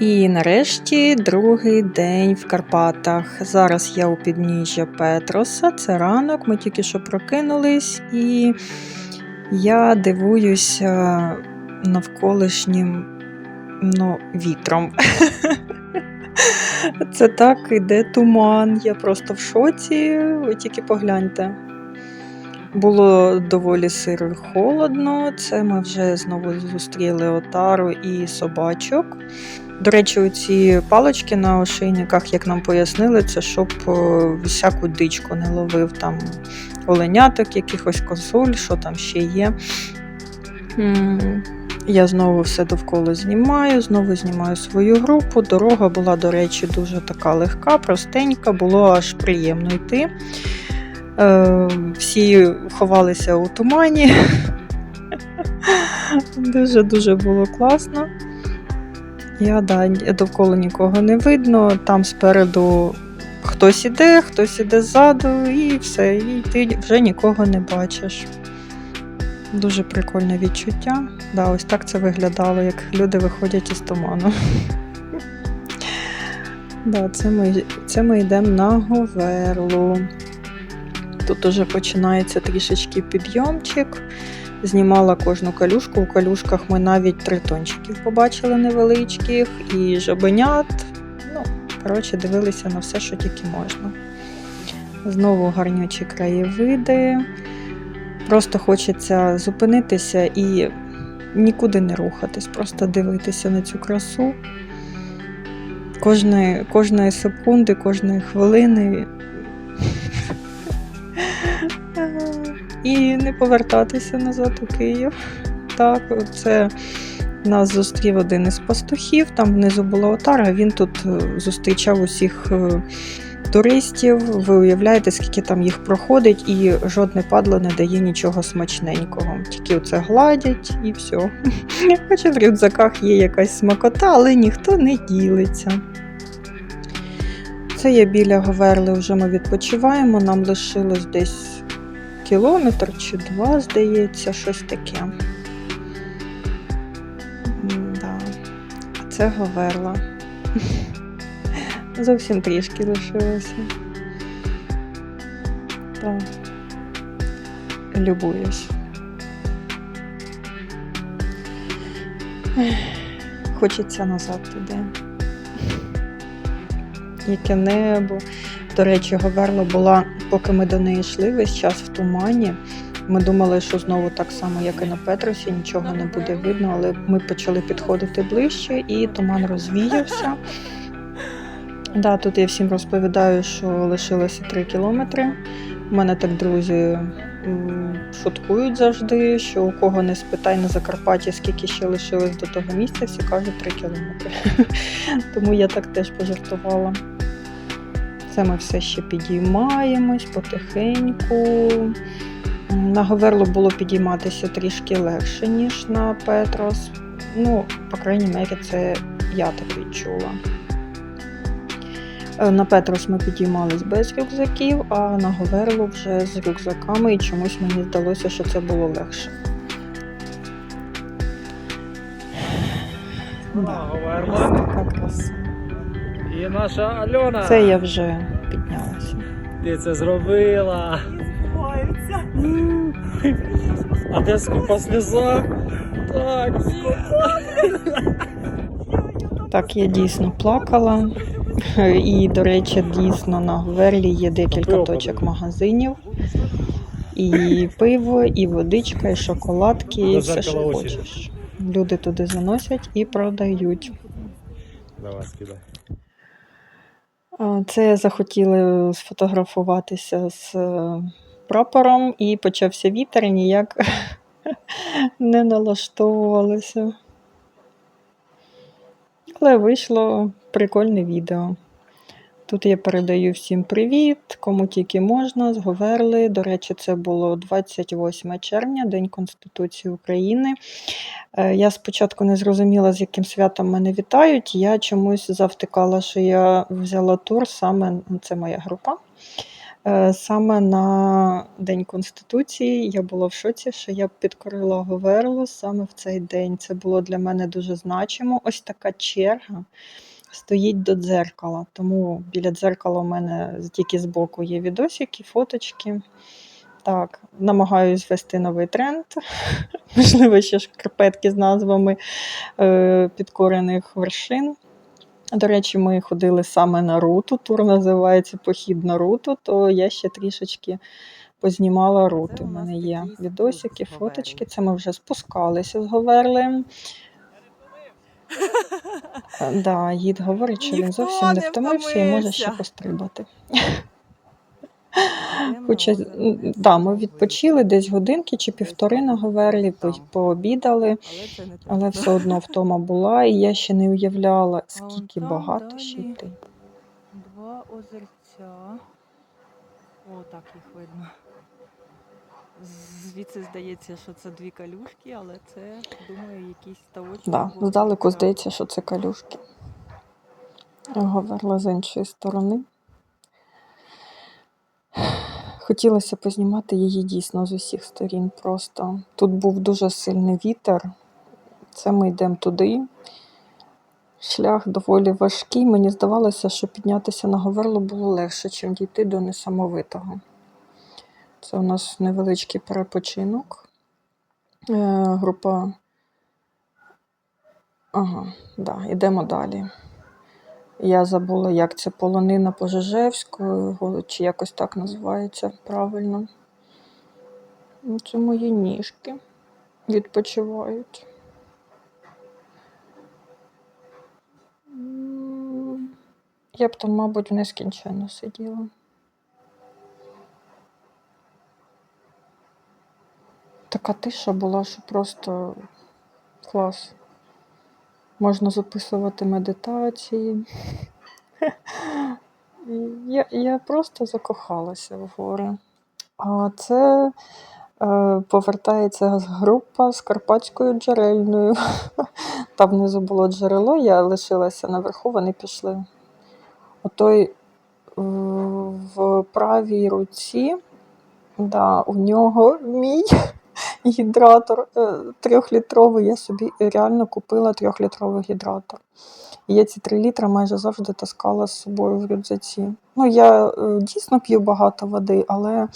І нарешті другий день в Карпатах. Зараз я у підніжжя Петроса. Це ранок, ми тільки що прокинулись, і я дивуюся навколишнім ну, вітром. Це так іде туман. Я просто в шоці. Ви тільки погляньте. Було доволі сиро і холодно. Це ми вже знову зустріли отару і собачок. До речі, ці палочки на ошейниках, як нам пояснили, це щоб е, всяку дичку не ловив там оленяток, якихось косуль, що там ще є. Я знову все довкола знімаю, знову знімаю свою групу. Дорога була, до речі, дуже така легка, простенька, було аж приємно йти. Е, Всі ховалися у тумані. Дуже-дуже було класно. Я да, довкола нікого не видно. Там спереду хтось іде, хтось іде ззаду, і все. І ти вже нікого не бачиш. Дуже прикольне відчуття. Да, ось так це виглядало, як люди виходять із туману. Да, це, ми, це ми йдемо на Говерлу. Тут уже починається трішечки підйомчик. Знімала кожну калюшку. У калюшках ми навіть тритончиків побачили невеличких і жабенят. Ну, коротше, дивилися на все, що тільки можна. Знову гарнючі краєвиди. Просто хочеться зупинитися і нікуди не рухатись, просто дивитися на цю красу. Кожної, кожної секунди, кожної хвилини. І не повертатися назад у Київ. Так, це нас зустрів один із пастухів, там внизу була отара, він тут е, зустрічав усіх е, туристів. Ви уявляєте, скільки там їх проходить, і жодне падло не дає нічого смачненького. Тільки це гладять і все. Хоча в рюкзаках є якась смакота, але ніхто не ділиться. Це є біля Говерли, вже ми відпочиваємо. Нам лишилось десь кілометр чи два, здається, щось таке. Да. Це Говерла. Зовсім трішки лишилося. Так. Любуюсь. Хочеться назад туди. Яке небо. До речі, Говерла була, поки ми до неї йшли, весь час в тумані. Ми думали, що знову так само, як і на Петросі, нічого не буде видно, але ми почали підходити ближче і туман розвіявся. Да, тут я всім розповідаю, що лишилося 3 кілометри. У мене так друзі шуткують завжди, що у кого не спитай на Закарпатті, скільки ще лишилось до того місця, всі кажуть 3 кілометри. Тому я так теж пожартувала. Це ми все ще підіймаємось потихеньку. На Говерлу було підійматися трішки легше, ніж на Петрос. Ну, по крайній мірі, це я так відчула. Е, На Петрос ми підіймались без рюкзаків, а на Говерлу вже з рюкзаками, і чомусь мені здалося, що це було легше. Да, Говерла. така краса. І наша Альона. Це я вже піднялася. Ти це зробила. А де скупа сльоза? Так. Так, я дійсно плакала. І, до речі, дійсно на Говерлі є декілька точок магазинів. І пиво, і водичка, і шоколадки, і все, що хочеш. Люди туди заносять і продають. Давай скидай. Це захотіли сфотографуватися з е, прапором, і почався вітер, ніяк не налаштовувалися. Але вийшло прикольне відео. Тут я передаю всім привіт, кому тільки можна, з Говерли. До речі, це було 28 червня, День Конституції України. Е, Я спочатку не зрозуміла, з яким святом мене вітають. Я чомусь завтикала, що я взяла тур, саме ну, це моя група. Е, Саме на День Конституції я була в шоці, що я підкорила Говерлу саме в цей день. Це було для мене дуже значимо. Ось така черга стоїть до дзеркала. Тому біля дзеркала у мене тільки збоку є відосики, фоточки. Так, намагаюсь ввести новий тренд. Можливо, ще шкарпетки з назвами е, підкорених вершин. До речі, ми ходили саме на руту. Тур називається Похід на руту, то я ще трішечки познімала рути. У у мене є відосики, фоточки. Це ми вже спускалися з Говерлем. Да, їд говорить, що він Ніхто зовсім не не втомився і може ще втомився. пострибати. Хоча м, да, ми відпочили десь годинки чи півтори на Говерлі, по- пообідали, Але це не але все одно втома була, і я ще не уявляла, А скільки там багато ще далі. йти. Два озерця. О, так їх видно. Звідси здається, що це дві калюшки, але це, думаю, якісь ставочки. Да, здалеку здається, що це калюшки. Говерла з іншої сторони. Хотілося познімати її дійсно з усіх сторін. Просто тут був дуже сильний вітер. Це ми йдемо туди. Шлях доволі важкий. Мені здавалося, що піднятися на Говерлу було легше, ніж дійти до несамовитого. Це у нас невеличкий перепочинок. Е, група. Ага, да, йдемо далі. Я забула, як це полонина Пожежевської, чи якось так називається правильно. Ну, Це мої ніжки відпочивають. Я б там, мабуть, нескінченно сиділа. Така тиша була, що просто клас. Можна записувати медитації. Я, я просто закохалася в гори. А це е, повертається група з Карпатською джерельною. Там внизу було джерело, я лишилася наверху, вони пішли. Отой в правій руці, да, у нього мій гідратор е, трьохлітровий. Я собі реально купила трьохлітровий гідратор. І я ці три літри майже завжди таскала з собою в рюкзаці. Ну, я е, дійсно п'ю багато води, але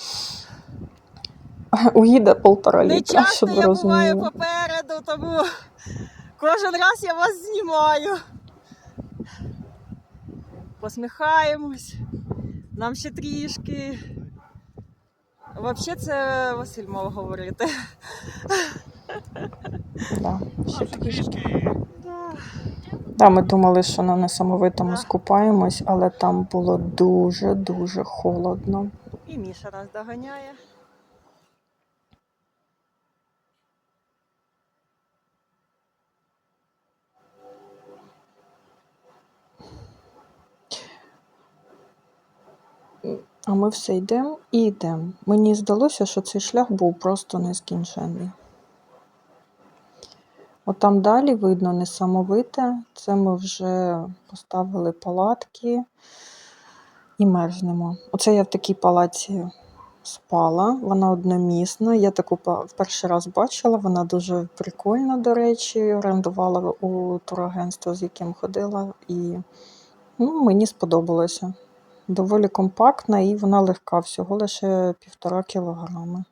у гіда полтора Не часто щоб я буваю попереду, тому кожен раз я вас знімаю. Посміхаємось. Нам ще трішки. Взагалі це Василь мав говорити. Да, ще. Да, ми думали, що на несамовитому скупаємось, але там було дуже-дуже холодно. І Міша нас доганяє. А ми все йдемо і йдемо. Мені здалося, що цей шлях був просто нескінченний. От там далі видно несамовите. Це ми вже поставили палатки і мерзнемо. Оце я в такій палаці спала. Вона одномісна. Я таку в перший раз бачила. Вона дуже прикольна, до речі. Орендувала у турагентства, з яким ходила, і ну, мені сподобалося доволі компактна і вона легка, всього лише півтора кілограми.